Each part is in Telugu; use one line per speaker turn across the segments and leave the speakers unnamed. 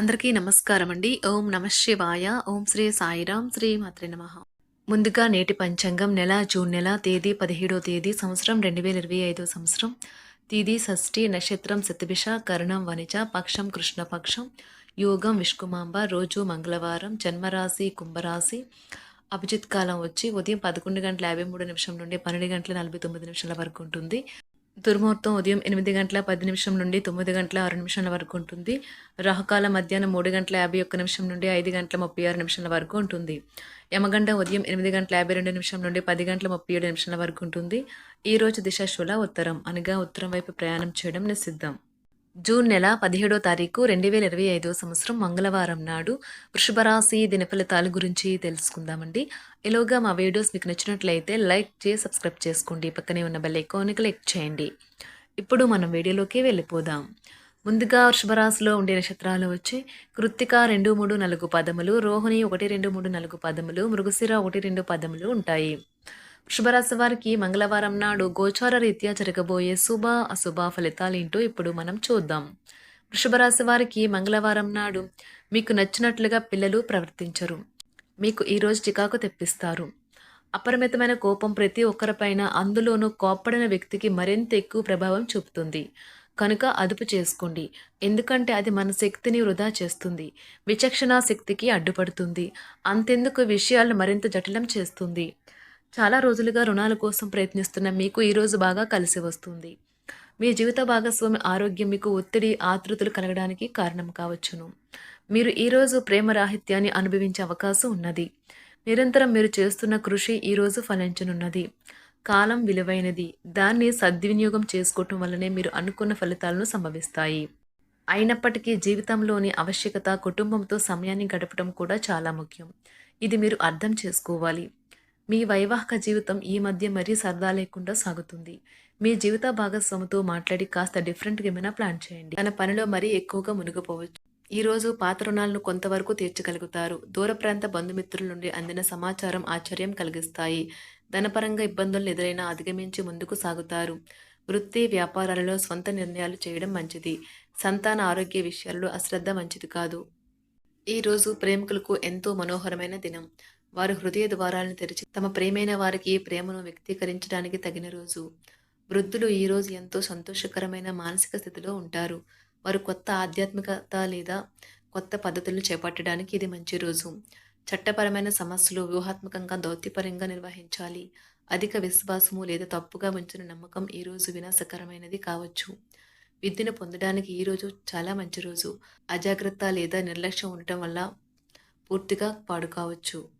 అందరికీ నమస్కారం అండి ఓం నమ శివాయ. ఓం శ్రీ సాయిరాం శ్రీ మాత్రి నమ. ముందుగా నేటి పంచాంగం నెల జూన్ నెల తేదీ పదిహేడో తేదీ సంవత్సరం రెండు వేల ఇరవై ఐదో సంవత్సరం. తేదీ షష్ఠి నక్షత్రం శతభిష కరణం వనిజ పక్షం కృష్ణపక్షం యోగం విష్కుమాంబ రోజు మంగళవారం జన్మరాశి కుంభరాశి. అభిజిత్ కాలం వచ్చి ఉదయం పదకొండు గంటల యాభై మూడు నిమిషం నుండి పన్నెండు గంటల నలభై తొమ్మిది నిమిషాల వరకు ఉంటుంది. దుర్ముహూర్తం ఉదయం ఎనిమిది గంటల పది నిమిషం నుండి తొమ్మిది గంటల ఆరు నిమిషాల వరకు ఉంటుంది. రాహుకాల మధ్యాహ్నం మూడు గంటల యాభై ఒక్క నిమిషం నుండి ఐదు గంటల ముప్పై ఆరు నిమిషాల వరకు ఉంటుంది. యమగండ ఉదయం ఎనిమిది గంటల యాభై రెండు నిమిషం నుండి పది గంటల ముప్పై ఏడు నిమిషాల వరకు ఉంటుంది. ఈ రోజు దిశ శుల ఉత్తరం అనగా ఉత్తరం వైపు ప్రయాణం చేయడం నిషిద్ధం. జూన్ నెల పదిహేడో తారీఖు రెండు వేల ఇరవై ఐదో సంవత్సరం మంగళవారం నాడు వృషభరాశి దిన ఫలితాల గురించి తెలుసుకుందామండి. ఇలాగా మా వీడియోస్ మీకు నచ్చినట్లయితే లైక్ చేసి సబ్స్క్రైబ్ చేసుకోండి. పక్కనే ఉన్న బెల్ ఐకాన్ని క్లిక్ చేయండి. ఇప్పుడు మనం వీడియోలోకి వెళ్ళిపోదాం. ముందుగా వృషభరాశిలో ఉండే నక్షత్రాలు వచ్చి కృత్తిక రెండు మూడు నాలుగు పదములు రోహిణి ఒకటి రెండు మూడు నాలుగు పదములు మృగశిర ఒకటి రెండు పదములు ఉంటాయి. శుభరాశి వారికి మంగళవారం నాడు గోచార రీత్యా జరగబోయే శుభ అశుభ ఫలితాలేంటో ఇప్పుడు మనం చూద్దాం. వృషభరాశి వారికి మంగళవారం నాడు మీకు నచ్చినట్లుగా పిల్లలు ప్రవర్తించరు. మీకు ఈరోజు చికాకు తెప్పిస్తారు. అపరిమితమైన కోపం ప్రతి ఒక్కరిపైన అందులోనూ కోప్పడిన వ్యక్తికి మరింత ఎక్కువ ప్రభావం చూపుతుంది. కనుక అదుపు చేసుకోండి. ఎందుకంటే అది మన శక్తిని వృధా చేస్తుంది. విచక్షణా శక్తికి అడ్డుపడుతుంది. అంతెందుకు విషయాలను మరింత జటిలం చేస్తుంది. చాలా రోజులుగా రుణాల కోసం ప్రయత్నిస్తున్న మీకు ఈరోజు బాగా కలిసి వస్తుంది. మీ జీవిత భాగస్వామి ఆరోగ్యం మీకు ఒత్తిడి ఆతృతలు కలగడానికి కారణం కావచ్చును. మీరు ఈరోజు ప్రేమ రాహిత్యాన్ని అనుభవించే అవకాశం ఉన్నది. నిరంతరం మీరు చేస్తున్న కృషి ఈరోజు ఫలించనున్నది. కాలం విలువైనది. దాన్ని సద్వినియోగం చేసుకోవటం వల్లనే మీరు అనుకున్న ఫలితాలను సంభవిస్తాయి. అయినప్పటికీ జీవితంలోని ఆవశ్యకత కుటుంబంతో సమయాన్ని గడపడం కూడా చాలా ముఖ్యం. ఇది మీరు అర్థం చేసుకోవాలి. మీ వైవాహిక జీవితం ఈ మధ్య మరీ సరదా లేకుండా సాగుతుంది. మీ జీవిత భాగస్వామితో మాట్లాడి కాస్త డిఫరెంట్గా ఏమైనా ప్లాన్ చేయండి. తన పనిలో మరీ ఎక్కువగా మునిగిపోవచ్చు. ఈరోజు పాత రుణాలను కొంతవరకు తీర్చగలుగుతారు. దూర ప్రాంత బంధుమిత్రుల నుండి అందిన సమాచారం ఆశ్చర్యం కలిగిస్తాయి. ధనపరంగా ఇబ్బందులను ఎదురైనా అధిగమించి ముందుకు సాగుతారు. వృత్తి వ్యాపారాలలో స్వంత నిర్ణయాలు చేయడం మంచిది. సంతాన ఆరోగ్య విషయాల్లో అశ్రద్ధ మంచిది కాదు. ఈ రోజు ప్రేమికులకు ఎంతో మనోహరమైన దినం. వారు హృదయ ద్వారాలను తెరిచి తమ ప్రేమైన వారికి ప్రేమను వ్యక్తీకరించడానికి తగిన రోజు. వృద్ధులు ఈ రోజు ఎంతో సంతోషకరమైన మానసిక స్థితిలో ఉంటారు. వారు కొత్త ఆధ్యాత్మికత లేదా కొత్త పద్ధతులను చేపట్టడానికి ఇది మంచి రోజు. చట్టపరమైన సమస్యలు వ్యూహాత్మకంగా దౌత్యపరంగా నిర్వహించాలి. అధిక విశ్వాసము లేదా తప్పుగా ఉంచిన నమ్మకం ఈ రోజు వినాశకరమైనది కావచ్చు. విద్యను పొందడానికి ఈ రోజు చాలా మంచి రోజు. అజాగ్రత్త లేదా నిర్లక్ష్యం ఉండటం వల్ల పూర్తిగా పాడుకోవచ్చు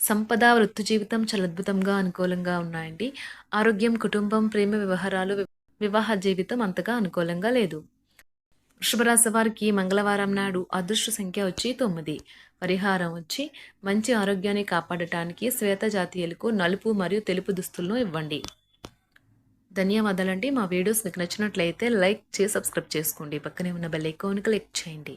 సంపద వృత్తి జీవితం చాలా అద్భుతంగా అనుకూలంగా ఉన్నాయండి. ఆరోగ్యం కుటుంబం ప్రేమ వ్యవహారాలు వివాహ జీవితం అంతగా అనుకూలంగా లేదు. వృషభరాశి వారికి మంగళవారం నాడు అదృష్ట సంఖ్య వచ్చి తొమ్మిది. పరిహారం వచ్చి మంచి ఆరోగ్యాన్ని కాపాడటానికి శ్వేత జాతీయులకు నలుపు మరియు తెలుపు దుస్తులను ఇవ్వండి. ధన్యవాదాలండి. మా వీడియోస్ మీకు నచ్చినట్లయితే లైక్ చేసి సబ్స్క్రైబ్ చేసుకోండి. పక్కనే ఉన్న బెల్ ఐకాన్ క్లిక్ చేయండి.